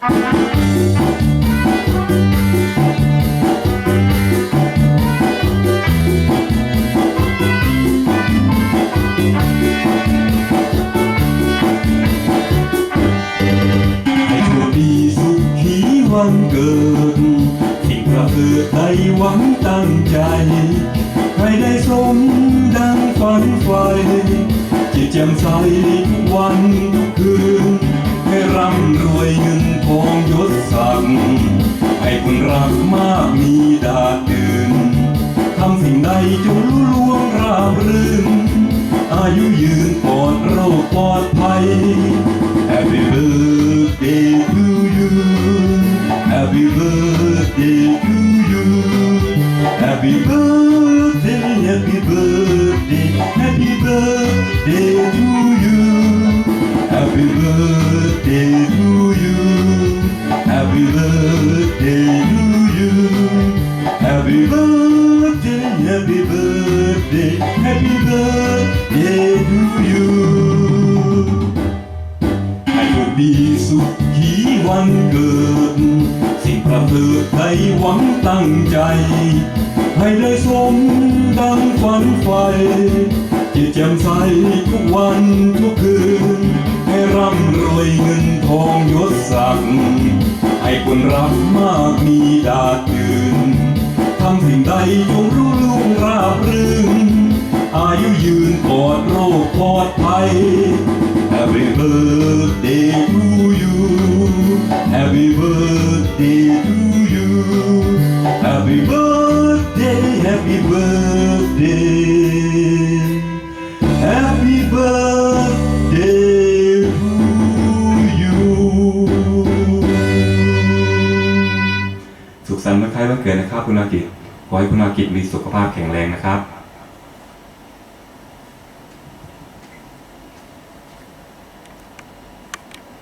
ให้โชคดีสุขีวันเกิดสิ่งประเสริฐในหวังตั้งใจ ให้ได้สมดังฝันใฝ่จิตแจ่มใสทุกวันทุกำรวยเงินทองยศศักดิ์ให้คนรักมากมีดาดื่นทำสิ่งใดจงรู้ล่วงราบรื่น อายุยืนปลอดโรคปลอดภัย Happy birthday to you Happy birthday to you Happy birthday Happy birthday Happy birthday to you Happy birthday to you. Birthday to you Happy birthday Happy birthday Happy birthday to you ให้โชคดีสุขีวันเกิด สิ่งประเสริฐในหวังตั้งใจ ให้ได้สมดังฝันใฝ่จิตแจ่มใสทุกวันทุกคืน ให้ร่ำรวยเงินทองยศศักดิ์ ให้คนรักมากมีดาตื่นทำสิ่งใดจงรู้ลุ่งราบรื่น อายุยืนปลอดโรคปลอดภัย Happy birthday สุขสันต์วันคล้ายวันเกิดนะครับ คุณอากิจขอให้คุณอากิมีสุขภาพแข็งแรงนะครับ